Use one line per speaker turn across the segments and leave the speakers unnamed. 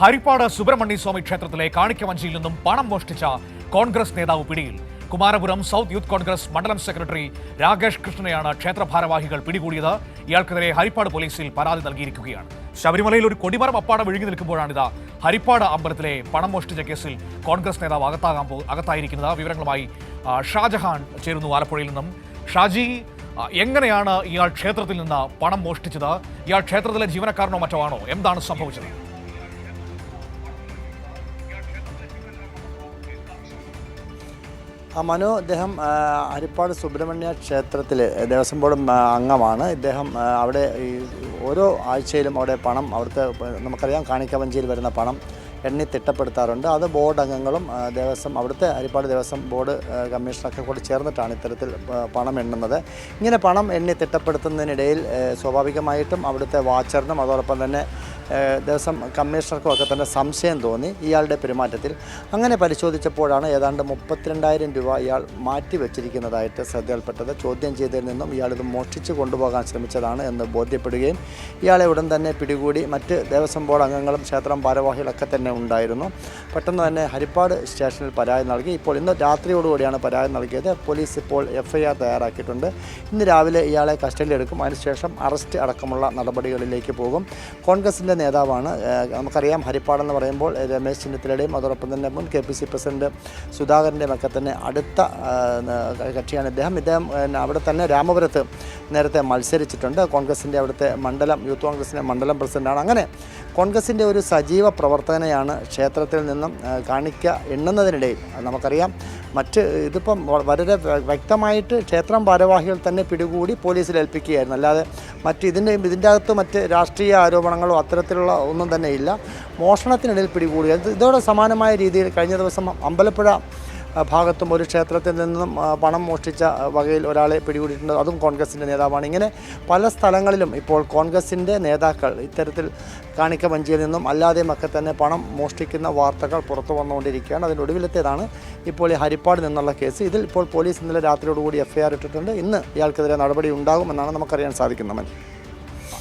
ഹരിപ്പാട് സുബ്രഹ്മണ്യ സ്വാമി ക്ഷേത്രത്തിലെ കാണിക്കവഞ്ചിയിൽ നിന്നും പണം മോഷ്ടിച്ച കോൺഗ്രസ് നേതാവ് പിടിയിൽ. കുമാരപുരം സൗത്ത് യൂത്ത് കോൺഗ്രസ് മണ്ഡലം സെക്രട്ടറി രാകേഷ് കൃഷ്ണനെയാണ് ക്ഷേത്ര ഭാരവാഹികൾ പിടികൂടിയത്. ഇയാൾക്കെതിരെ ഹരിപ്പാട് പോലീസിൽ പരാതി നൽകിയിരിക്കുകയാണ്. ശബരിമലയിൽ ഒരു കൊടിമരം അപ്പാടം വിഴുങ്ങി നിൽക്കുമ്പോഴാണിത് ഹരിപ്പാട് അമ്പലത്തിലെ പണം മോഷ്ടിച്ച കേസിൽ കോൺഗ്രസ് നേതാവ് അകത്താകാൻ അകത്തായിരിക്കുന്നത്. വിവരങ്ങളുമായി ഷാജഹാൻ ചേരുന്നു ആലപ്പുഴയിൽ നിന്നും. ഷാജി എങ്ങനെയാണ് ഇയാൾ ക്ഷേത്രത്തിൽ നിന്ന് പണം മോഷ്ടിച്ചത്? ഇയാൾ ക്ഷേത്രത്തിലെ ജീവനക്കാരനോ മറ്റോ ആണോ? എന്താണ് സംഭവിച്ചത്?
ആ മനു അദ്ദേഹം ഹരിപ്പാട് സുബ്രഹ്മണ്യ ക്ഷേത്രത്തിൽ ദേവസ്വം ബോർഡ് അംഗമാണ്. ഇദ്ദേഹം അവിടെ ഈ ഓരോ ആഴ്ചയിലും അവിടെ പണം അവിടുത്തെ നമുക്കറിയാം കാണിക്കവഞ്ചിയിൽ വരുന്ന പണം എണ്ണി തിട്ടപ്പെടുത്താറുണ്ട്. അത് ബോർഡ് അംഗങ്ങളും ദേവസ്വം അവിടുത്തെ ഹരിപ്പാട് ദേവസ്വം ബോർഡ് കമ്മീഷണറൊക്കെ കൂടി ചേർന്നിട്ടാണ് ഇത്തരത്തിൽ പണം എണ്ണുന്നത്. ഇങ്ങനെ പണം എണ്ണി തിട്ടപ്പെടുത്തുന്നതിനിടയിൽ സ്വാഭാവികമായിട്ടും അവിടുത്തെ വാച്ചറിനും അതോടൊപ്പം തന്നെ ദേവസ്വം കമ്മീഷണർക്കും ഒക്കെ തന്നെ സംശയം തോന്നി ഇയാളുടെ പെരുമാറ്റത്തിൽ. അങ്ങനെ പരിശോധിച്ചപ്പോഴാണ് ഏതാണ്ട് മുപ്പത്തിരണ്ടായിരം രൂപ ഇയാൾ മാറ്റിവെച്ചിരിക്കുന്നതായിട്ട് ശ്രദ്ധയിൽപ്പെട്ടത്. ചോദ്യം ചെയ്തതിൽ നിന്നും ഇയാൾ ഇത് മോഷ്ടിച്ച് കൊണ്ടുപോകാൻ ശ്രമിച്ചതാണ് എന്ന് ബോധ്യപ്പെടുകയും ഇയാളെ ഉടൻ തന്നെ പിടികൂടി മറ്റ് ദേവസ്വം ബോർഡ് അംഗങ്ങളും ക്ഷേത്രം ഭാരവാഹികളൊക്കെ തന്നെ ഉണ്ടായിരുന്നു. പെട്ടെന്ന് തന്നെ ഹരിപ്പാട് സ്റ്റേഷനിൽ പരാതി നൽകി. ഇപ്പോൾ ഇന്ന് രാത്രിയോടുകൂടിയാണ് പരാതി നൽകിയത്. പോലീസ് ഇപ്പോൾ എഫ്ഐആർ തയ്യാറാക്കിയിട്ടുണ്ട്. ഇന്ന് രാവിലെ ഇയാളെ കസ്റ്റഡിയിലെടുക്കും. അതിനുശേഷം അറസ്റ്റ് അടക്കമുള്ള നടപടികളിലേക്ക് പോകും. കോൺഗ്രസിന്റെ നേതാവാണ്. നമുക്കറിയാം നമുക്കറിയാം ഹരിപ്പാടെന്ന് പറയുമ്പോൾ രമേശ് ചെന്നിത്തലയുടെയും അതോടൊപ്പം തന്നെ മുൻ കെ പി സി പ്രസിഡന്റ് സുധാകരന്റെയും ഒക്കെ തന്നെ അടുത്ത കക്ഷിയാണ് ഇദ്ദേഹം. ഇദ്ദേഹം അവിടെ തന്നെ രാമപുരത്ത് നേരത്തെ മത്സരിച്ചിട്ടുണ്ട്. കോൺഗ്രസിന്റെ അവിടുത്തെ മണ്ഡലം യൂത്ത് കോൺഗ്രസിന്റെ മണ്ഡലം പ്രസിഡന്റാണ് അങ്ങനെ കോൺഗ്രസിന്റെ ഒരു സജീവ പ്രവർത്തനയാണ് ക്ഷേത്രത്തിൽ നിന്നും കാണിക്ക എണ്ണുന്നതിനിടയിൽ. നമുക്കറിയാം. മറ്റ് ഇതിപ്പം വളരെ വ്യ- വ്യക്തമായിട്ട് ക്ഷേത്രം ഭാരവാഹികൾ തന്നെ പിടികൂടി പോലീസിൽ ഏൽപ്പിക്കുകയായിരുന്നു. അല്ലാതെ മറ്റ് ഇതിന്റെ ഇതിന്റെ അകത്ത് മറ്റ് രാഷ്ട്രീയ ആരോപണങ്ങളോ അത്തരത്തിലുള്ള ഒന്നും തന്നെ ഇല്ല. മോഷണത്തിനിടയിൽ പിടികൂടി. ഇത് ഇതോടെ സമാനമായ രീതിയിൽ കഴിഞ്ഞ ദിവസം അമ്പലപ്പുഴ ഭാഗത്തും ഒരു ക്ഷേത്രത്തിൽ നിന്നും പണം മോഷ്ടിച്ച വകയിൽ ഒരാളെ പിടികൂടിയിട്ടുണ്ട്. അതും കോൺഗ്രസിന്റെ നേതാവാണ്. ഇങ്ങനെ പല സ്ഥലങ്ങളിലും ഇപ്പോൾ കോൺഗ്രസിന്റെ നേതാക്കൾ ഇത്തരത്തിൽ കാണിക്ക വഞ്ചിയിൽ നിന്നും അല്ലാതെയും ഒക്കെ തന്നെ പണം മോഷ്ടിക്കുന്ന വാർത്തകൾ പുറത്തു വന്നുകൊണ്ടിരിക്കുകയാണ്. അതിന്റെ ഒടുവിലത്തേതാണ് ഇപ്പോൾ ഈ ഹരിപ്പാട് നിന്നുള്ള കേസ്. ഇതിൽ ഇപ്പോൾ പോലീസ് ഇന്നലെ രാത്രിയോടുകൂടി എഫ് ഐ ആർ ഇട്ടിട്ടുണ്ട്. ഇന്ന് ഇയാൾക്കെതിരെ നടപടി ഉണ്ടാകുമെന്നാണ് നമുക്കറിയാൻ സാധിക്കുന്നത്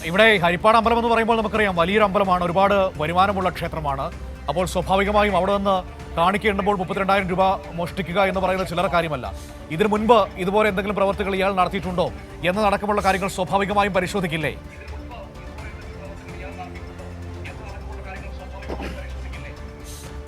ഇവിടെ ഹരിപ്പാട് അമ്പലം എന്ന് പറയുമ്പോൾ നമുക്കറിയാം വലിയൊരു അമ്പലമാണ്. ഒരുപാട് വരുമാനമുള്ള ക്ഷേത്രമാണ്. അപ്പോൾ സ്വാഭാവികമായും അവിടെ നിന്ന് കാണിക്കേണ്ടുമ്പോൾ മുപ്പത്തിരണ്ടായിരം രൂപ മോഷ്ടിക്കുക എന്ന് പറയുന്നത് ചിലർ കാര്യമല്ല. ഇതിനു മുൻപ് ഇതുപോലെ എന്തെങ്കിലും പ്രവർത്തികൾ ഇയാൾ നടത്തിയിട്ടുണ്ടോ? എന്നതടക്കമുള്ള കാര്യങ്ങൾ സ്വാഭാവികമായും പരിശോധിക്കില്ലേ?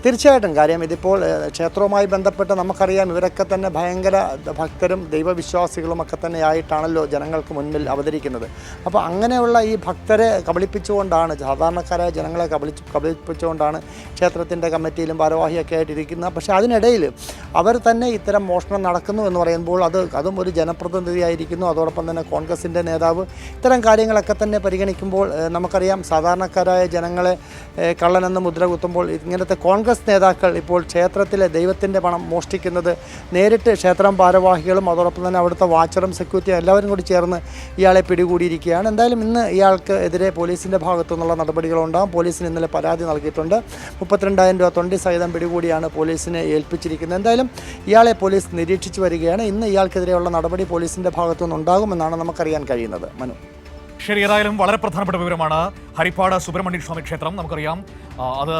തീർച്ചയായിട്ടും കാര്യം ഇതിപ്പോൾ ക്ഷേത്രവുമായി ബന്ധപ്പെട്ട് നമുക്കറിയാം ഇവരൊക്കെ തന്നെ ഭയങ്കര ഭക്തരും ദൈവവിശ്വാസികളും ഒക്കെ തന്നെ ആയിട്ടാണല്ലോ ജനങ്ങൾക്ക് മുന്നിൽ അവതരിക്കുന്നത്. അപ്പോൾ അങ്ങനെയുള്ള ഈ ഭക്തരെ കബളിപ്പിച്ചുകൊണ്ടാണ് സാധാരണക്കാരായ ജനങ്ങളെ കബളിച്ച് കബളിപ്പിച്ചുകൊണ്ടാണ് ക്ഷേത്രത്തിന്റെ കമ്മിറ്റിയിലും ഭാരവാഹിയൊക്കെ ആയിട്ടിരിക്കുന്നത്. പക്ഷേ അതിനിടയിൽ അവർ തന്നെ ഇത്തരം മോഷണം നടക്കുന്നു എന്ന് പറയുമ്പോൾ അത് അതും ഒരു ജനപ്രതിനിധിയായിരിക്കുന്നു. അതോടൊപ്പം തന്നെ കോൺഗ്രസിന്റെ നേതാവ് ഇത്തരം കാര്യങ്ങളൊക്കെ തന്നെ പരിഗണിക്കുമ്പോൾ നമുക്കറിയാം സാധാരണക്കാരായ ജനങ്ങളെ കള്ളനെന്ന് മുദ്ര കുത്തുമ്പോൾ ഇങ്ങനത്തെ കോൺഗ്രസ് നേതാക്കൾ ഇപ്പോൾ ക്ഷേത്രത്തിലെ ദൈവത്തിന്റെ പണം മോഷ്ടിക്കുന്നത് നേരിട്ട് ക്ഷേത്രം ഭാരവാഹികളും അതോടൊപ്പം തന്നെ അവിടുത്തെ വാച്ചറും സെക്യൂരിറ്റിയും എല്ലാവരും കൂടി ചേർന്ന് ഇയാളെ പിടികൂടിയിരിക്കുകയാണ്. എന്തായാലും ഇന്ന് ഇയാൾക്ക് എതിരെ പോലീസിന്റെ ഭാഗത്തു നിന്നുള്ള നടപടികളുണ്ടാകും. പോലീസിന് ഇന്നലെ പരാതി നൽകിയിട്ടുണ്ട്. മുപ്പത്തിരണ്ടായിരം രൂപ തൊണ്ടി സഹിതം പിടികൂടിയാണ് പോലീസിനെ ഏൽപ്പിച്ചിരിക്കുന്നത്. എന്തായാലും ഇയാളെ പോലീസ് നിരീക്ഷിച്ചു വരികയാണ്. ഇന്ന് ഇയാൾക്കെതിരെയുള്ള നടപടി പോലീസിന്റെ ഭാഗത്തു നിന്നുണ്ടാകുമെന്നാണ് നമുക്കറിയാൻ കഴിയുന്നത്. മനു.
ശരി ഏതായാലും വളരെ പ്രധാനപ്പെട്ട വിവരമാണ്. ഹരിപ്പാട് സുബ്രഹ്മണ്യ സ്വാമി ക്ഷേത്രം നമുക്കറിയാം. അത്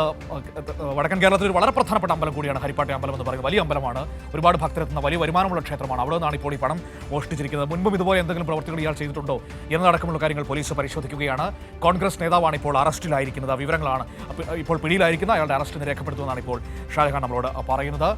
വടക്കൻ കേരളത്തിൽ ഒരു വളരെ പ്രധാനപ്പെട്ട അമ്പലം കൂടിയാണ് ഹരിപ്പാട്ടെ അമ്പലം എന്ന് പറയുന്നത്. വലിയ അമ്പലമാണ്. ഒരുപാട് ഭക്തരെത്തുന്ന വലിയ വരുമാനമുള്ള ക്ഷേത്രമാണ്. അവിടെ നിന്നാണ് ഇപ്പോൾ ഈ പണം മോഷ്ടിച്ചിരിക്കുന്നത്. മുൻപും ഇതുപോലെ എന്തെങ്കിലും പ്രവർത്തികൾ ഇയാൾ ചെയ്തിട്ടുണ്ടോ എന്നതടക്കമുള്ള കാര്യങ്ങൾ പോലീസ് പരിശോധിക്കുകയാണ്. കോൺഗ്രസ് നേതാവാണ് ഇപ്പോൾ അറസ്റ്റിലായിരിക്കുന്നത്. വിവരങ്ങളാണ്. ഇപ്പോൾ പിടിയിലായിരിക്കുന്ന അയാളുടെ അറസ്റ്റ് രേഖപ്പെടുത്തുമെന്നാണ് ഇപ്പോൾ ഷാജഹാൻ നമ്മളോട് പറയുന്നത്.